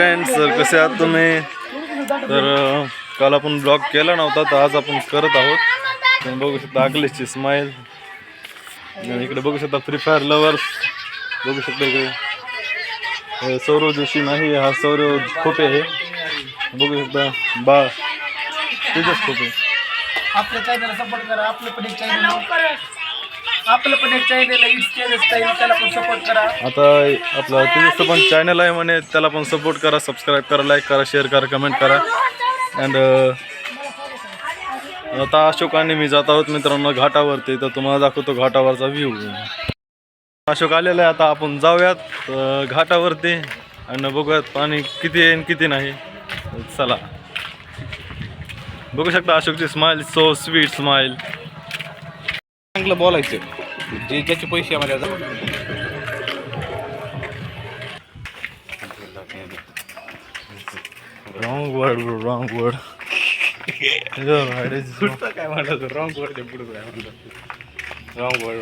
Friends कसे आहात तुम्ही? तर काल आपण ब्लॉग केला नव्हता तर आज आपण करत आहोत. तुम्ही बघू शकता अखिलेशची स्माईल इकडे बघू शकता फ्री फायर लवर्स बघू शकता इकडे. सौरव जोशी नाही हा सौरव खोपे आहे. बघू शकता बा तेजस खोपे. आपले चॅनलला सपोर्ट करा आपलं पण एक चॅनल आपलं पण एक आहे इट्स स्टाईल त्याला पण सपोर्ट करा. आता आपलं तुझं पण चॅनल आहे म्हणे त्याला पण सपोर्ट करा सबस्क्राईब करा लाईक करा शेअर करा कमेंट करा. अँड आता अशोक आणि मी जात आहोत मित्रांनो घाटावरती तर तुम्हाला दाखवतो घाटावरचा व्ह्यू अशोक आलेला आहे आता आपण जाऊयात घाटावरती. आणि बघूयात पाणी किती आहे किती नाही. चला. बघू शकता अशोकची स्माईल सो स्वीट स्माईल चांगलं बोलायचं. जे ज्याचे पैसे आम्हाला. रॉंग वर्ड रॉंग वर्ड काय म्हणलं रॉंग वर्ड पुढं काय म्हणलं? रॉंग वर्ड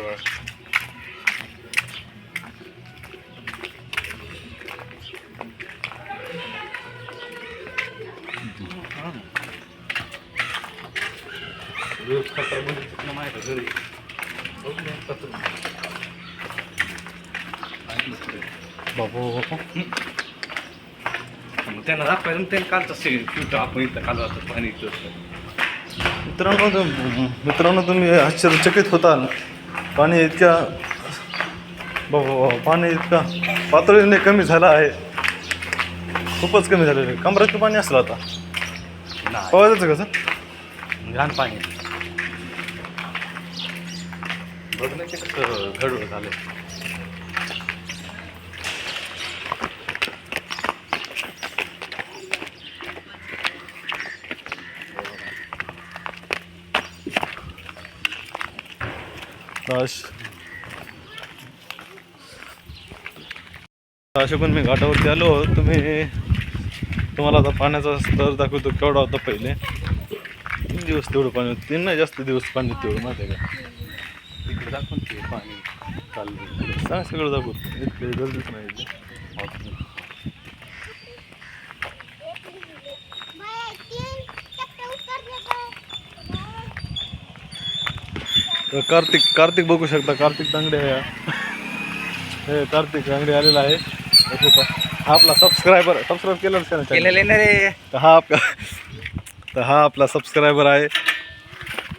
बाबू त्यांना मग त्यांनी कालचं शूट आपण इथं काल वाटत पाणी मित्रांनो तुम- मित्रांनो तुम्ही आश्चर्यचकित होताल. पाणी इतक्या बाबा पाणी इतका पातळीने कमी झालं आहे. खूपच कमी झालेलं आहे. कमराचं पाणी असलं आता. पवायचं कसं? घाण पाणी. बघण्याचे कसं घडवं झालं ताश असे पण मी घाटावरती आलो. तुम्ही तुम्हाला आता पाण्याचा स्तर दाखवतो केवढा होता पहिले. तीन दिवस तेवढं पाणी होतं. तीन नाही जास्त दिवस पाणी तेवढं माहिती आहे का? पाणी चाललं सांग सगळं दाखवतो इतके गरजेच नाही कार्तिक कार्तिक बघू शकता कार्तिक तांगडे आहे हा. कार्तिक तांगडे आलेला आहे. हा आपला सबस्क्रायबर सबस्क्राईब केलं रे. हा आपला तर हा आपला सबस्क्रायबर आहे.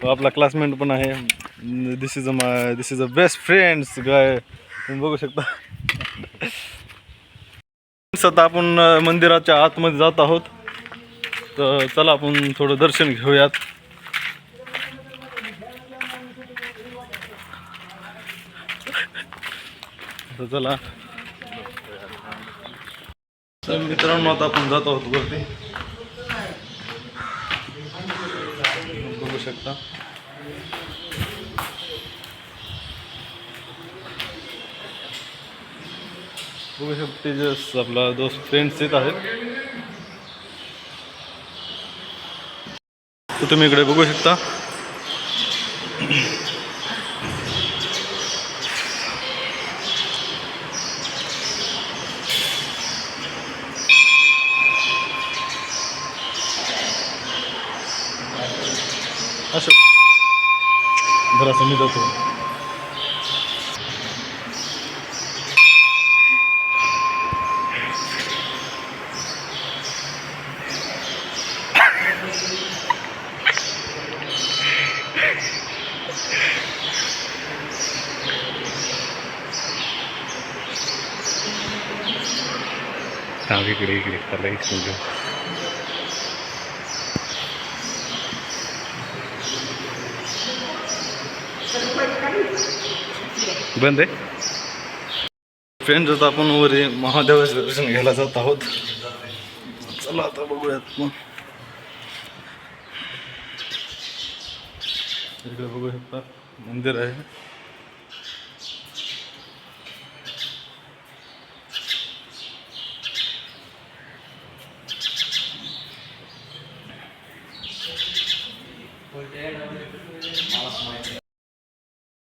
तो आपला क्लासमेट पण आहे. This is a my this is a best friends guy तुम्ही बघू शकता. आता आपण मंदिराच्या आतमध्ये जात आहोत. तर चला आपण थोडं दर्शन घेऊयात. तर चला. मित्रांनो आता आपण जात आहोत वरती बघू शकता बघू शकते जस आपला दोस्त फ्रेंड्स येत आहेत. तुम्ही इकडे बघू शकता. असं. जरा मी जातो. थांब इकडे इकडे. त्याला इकडे घेऊ बंद आहे? फ्रेंड्स आता आपण वर महादेवाचं दर्शन घ्यायला जात आहोत. चला आता बघूयात मग. इकडे बघू शकता मंदिर आहे.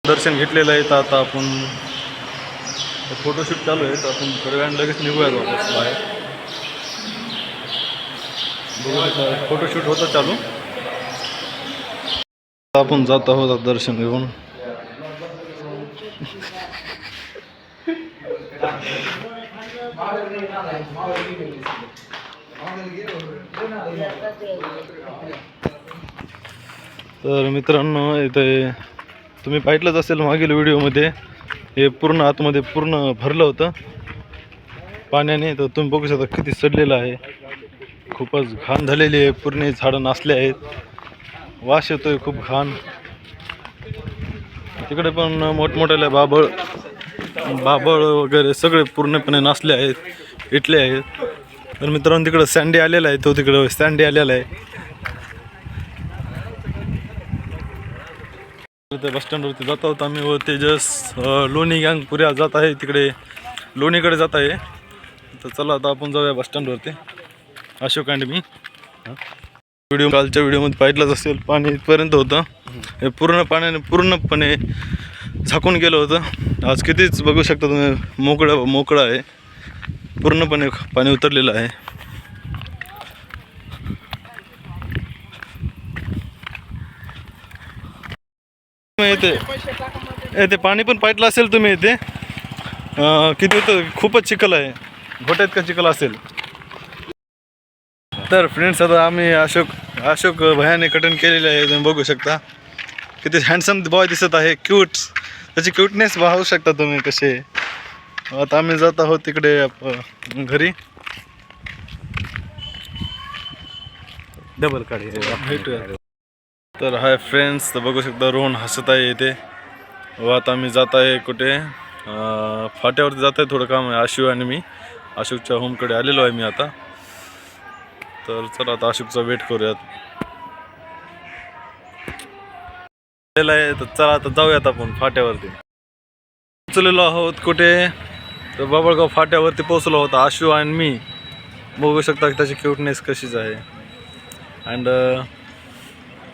दर्शन घेतलेलं आहे तर आता आपण फोटोशूट चालू आहे तर आपण थोड्या वेळाने लगेच निघूयात वापस बाहेर. फोटोशूट होतं चालू. आपण जात आहोत दर्शन घेऊन. तर मित्रांनो इथे तुम्ही पाहिलंच असेल मागील व्हिडिओमध्ये हे पूर्ण आतमध्ये पूर्ण भरलं होतं. पाण्याने तर तुम्ही बघू शकता किती सडलेलं आहे. खूपच घाण झालेली आहे पूर्ण झाडं नासले आहेत. वास येतोय खूप घाण. तिकडे पण मोठमोठ्याला बाबळ बाबळ वगैरे सगळे पूर्णपणे नासले आहेत इटले आहेत. तर मित्रांनो तिकडं सँडे आलेला आहे तो तिकडं सँडे आलेला आहे. त्या बस स्टँडवरती जात आहोत आम्ही व तेजस लोणी गँग पुऱ्या जात आहे तिकडे लोणीकडे जात आहे. तर चला आता आपण जाऊया बस स्टँडवरती. अशोक अँड मी. व्हिडिओ कालच्या व्हिडिओमध्ये पाहिलंच असेल पाणी इथपर्यंत होतं. हे पूर्ण पाण्याने पूर्णपणे झाकून गेलं होतं. आज कितीच बघू शकता तुम्ही मोकळं मोकळं आहे. पूर्णपणे पाणी उतरलेलं आहे. इथे येते पाणी पण पाहिलं असेल तुम्ही इथे. अं, किती होतं? खूपच चिखल आहे. घोट्यात का चिखल असेल? तर फ्रेंड्स आता आम्ही अशोक अशोक भयाने कटन केलेले आहे तुम्ही बघू शकता. किती हँडसम बॉय दिसत आहे क्यूट त्याची क्यूटनेस पाहू शकता तुम्ही कसे. आता आम्ही जात आहोत तिकडे घरी. डबल काढी भेटूया. तर हाय फ्रेंड्स तर बघू शकता रोहन हसत आहे येते हो, व आता आम्ही जात आहे कुठे फाट्यावरती जात आहे थोडं काम आहे आशू आणि मी. अशोकच्या होमकडे आलेलो आहे मी आता. तर चला आता अशोकचा वेट करूयात. आलेला आहे तर चला आता जाऊयात आपण फाट्यावरती. पोचलेलो आहोत कुठे? तर बाबळगाव फाट्यावरती पोचलो आहोत आशू आणि मी. बघू शकता की त्याची क्यूटनेस कशीच आहे. अँड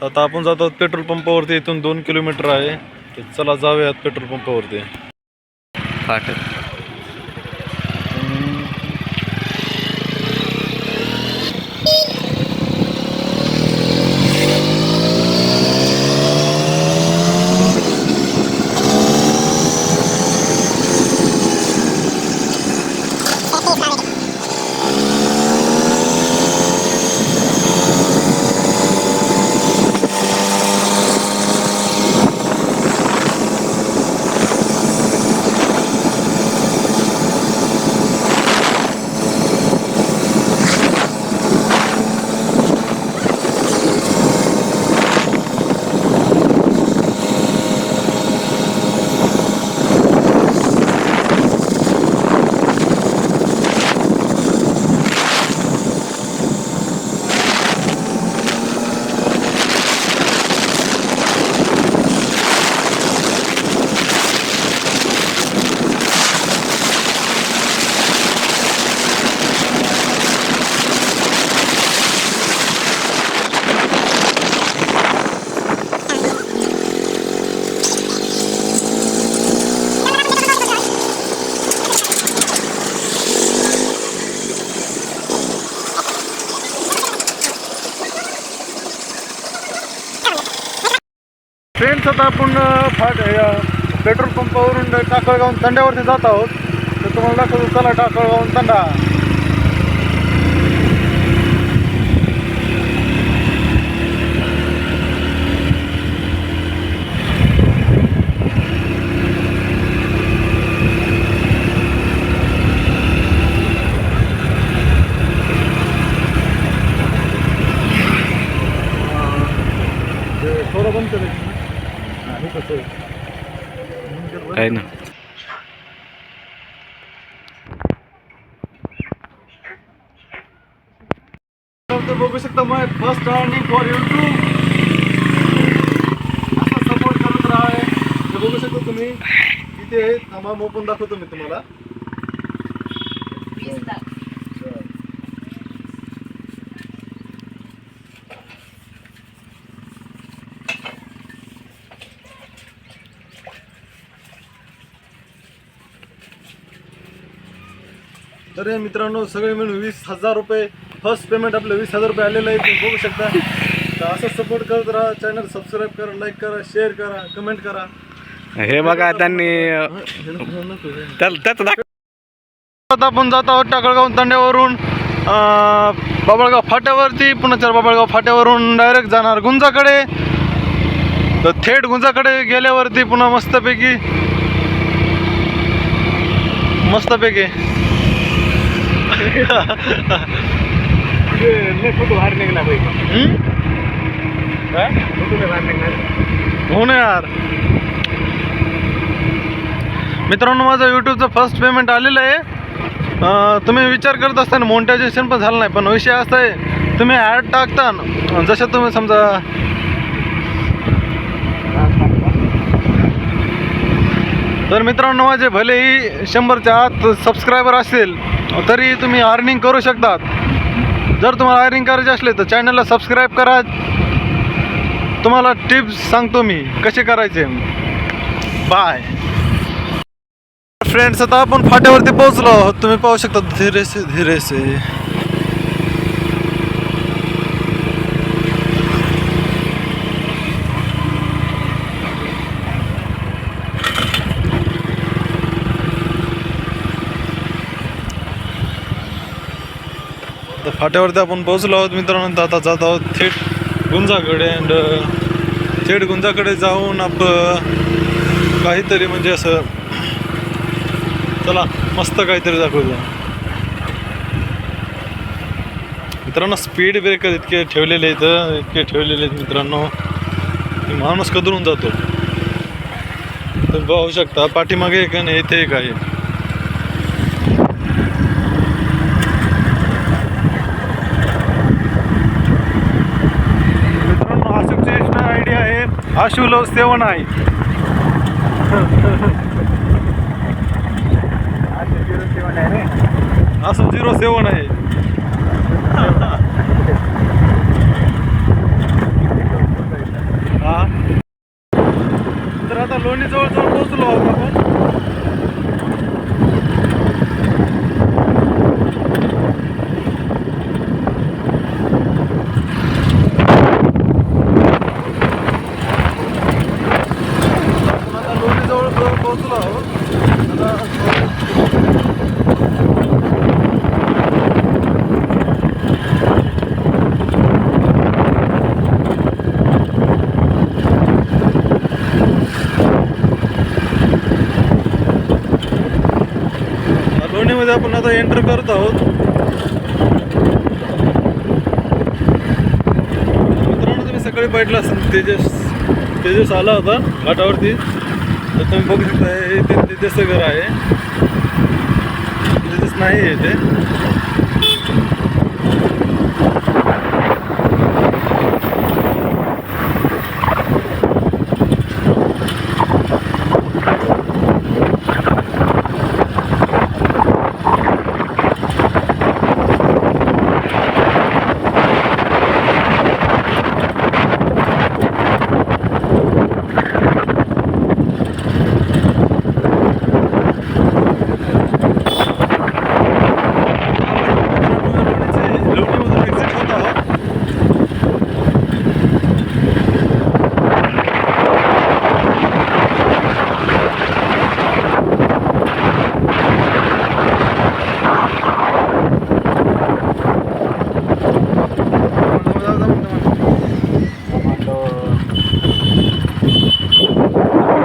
आता आपण जातो पेट्रोल पंपावरती. इथून दोन किलोमीटर आहे. तर चला जाऊयात पेट्रोल पंपावरती. फाटक. दिवसात आपण फाट या पेट्रोल पंपावरून टाकळगावून तंड्यावरती जात आहोत. तर तुम्हाला दाखवतो चला टाकळगावून तंडा बंद करायचं हे कसं आहे आहे ना तर बघू शकता मग फर्स्ट टर्निंग फॉर युट्यूब असा सपोर्ट करत राहा. हे बघू शकता तुम्ही. इथे आहे थांबा मग पण दाखवतो मी तुम्हाला. तर मित्रांनो सगळे मिळून वीस हजार रुपये फर्स्ट पेमेंट आपलं वीस हजार रुपये आलेलं आहे तुम्ही बघू शकता. तर असं सपोर्ट करत राहा चॅनल सबस्क्राईब करा लाईक करा शेअर करा कमेंट करा. हे बघा त्यांनी त्याला त्याचं दाख आता आपण जात आहोत टाकळगाव तांड्यावरून. अं, बाबळगाव फाट्यावरती. पुन्हा चार बाबळगाव फाट्यावरून डायरेक्ट जाणार गुंजाकडे. तर थेट गुंजाकडे गेल्यावरती पुन्हा मस्तपैकी मस्तपैकी. बाहेर बाहेर निघणार हो ना यार. मित्रांनो माझं यूट्यूबचं फर्स्ट पेमेंट आलेलं आहे. तुम्ही विचार करत असताना मोनिटायझेशन पण झालं नाही पण विषय असा आहे तुम्ही ॲड टाकता जसं तुम्ही समजा तर मित्रांनो माझे भलेही शंभरच्या आत सबस्क्रायबर असतील तरी तुम्ही अर्निंग करू शकतात. जर तुम्हाला आयरिंग करायचे असले तर चॅनलला सबस्क्राईब करा. तुम्हाला टिप्स सांगतो मी कसे करायचे. बाय फ्रेंड्स आता आपण फाट्यावरती पोहोचलो. आहोत तुम्ही पाहू शकता धीरेसे धीरेसे. आता फाट्यावरती आपण पोहोचलो आहोत मित्रांनो. तर आता जात आहोत थेट गुंजाकडे अँड थेट गुंजाकडे जाऊन आप काहीतरी म्हणजे असं चला मस्त काहीतरी दाखवतो मित्रांनो स्पीड ब्रेकर इतके ठेवलेले आहेत इतके ठेवलेले आहेत मित्रांनो. माणूस कदरून जातो. तर पाहू शकता पाठीमागे एक आणि इथे एक आहे. आहे आशू लव सेवन आहे. आशू झिरो सेवन आहे. हा? तर आता लोणी जवळ जवळ पोहोचलो आहोत आपण आपण आता लोणी जवळ जवळ पोहोचलो आहोत आता लोणीमध्ये आपण आता एंटर करत आहोत. मित्रांनो तुम्ही सकाळी पाहिलं असेल तेजस तेजस आला होता घाटावरती. तर तुम्ही बघू शकता हे ते तेजसचं घर आहे. तेजस नाही आहे ते लोणीमधून एक्झिट होत आहोत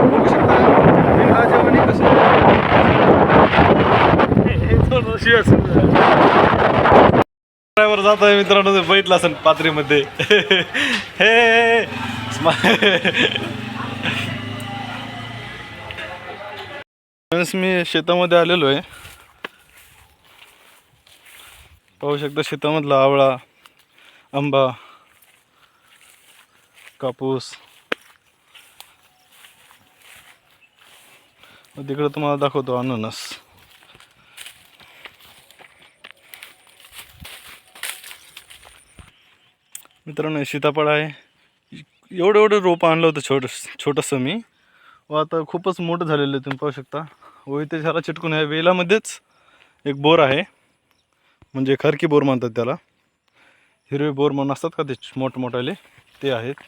बघू शकता इंग्रजावानी कसं हे थोडं शिवाय आता मित्रांनो ते बैठला असेल पात्रीमध्ये. हे मी शेतामध्ये आलेलो आहे. पाहू शकता शेतामधला आवळा आंबा कापूस. तिकडं तुम्हाला दाखवतो अननस. मित्रांनो सीताफळ आहे. एवढं एवढं रोप आणलं होतं छोट छोटंसं मी. व आता खूपच मोठं झालेलं आहे तुम्ही पाहू शकता. व इथे झाला चिटकून आहे वेलामध्येच एक बोर आहे. म्हणजे खरकी बोर म्हणतात त्याला. हिरवे बोर म्हणून असतात का ते? मोठमोठाले. ते आहेत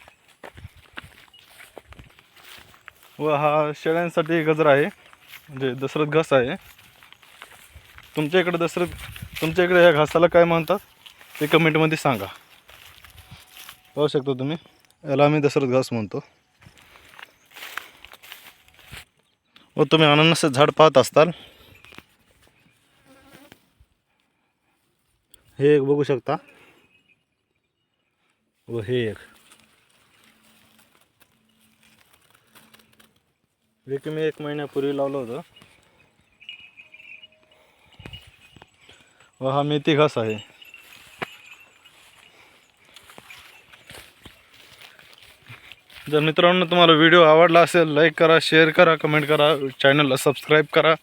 व हा शेळ्यांसाठी गजर आहे. म्हणजे दशरथ घास आहे. तुमच्या इकडे दशरथ तुमच्या इकडे या घासाला काय म्हणतात? ते कमेंटमध्ये सांगा. पाहू शकता तुम्ही. याला आम्ही दशरथ घास म्हणतो. व तुम्ही अननसाचं झाड पाहत असताल. हे एक बघू शकता. व हे एक. हे की मी एक महिन्यापूर्वी लावलं होतं. व हा मेथी घास आहे. जर मित्रांनो तुम्हाला व्हिडिओ आवडला असेल लाईक करा शेअर करा कमेंट करा चॅनलला सबस्क्राईब करा.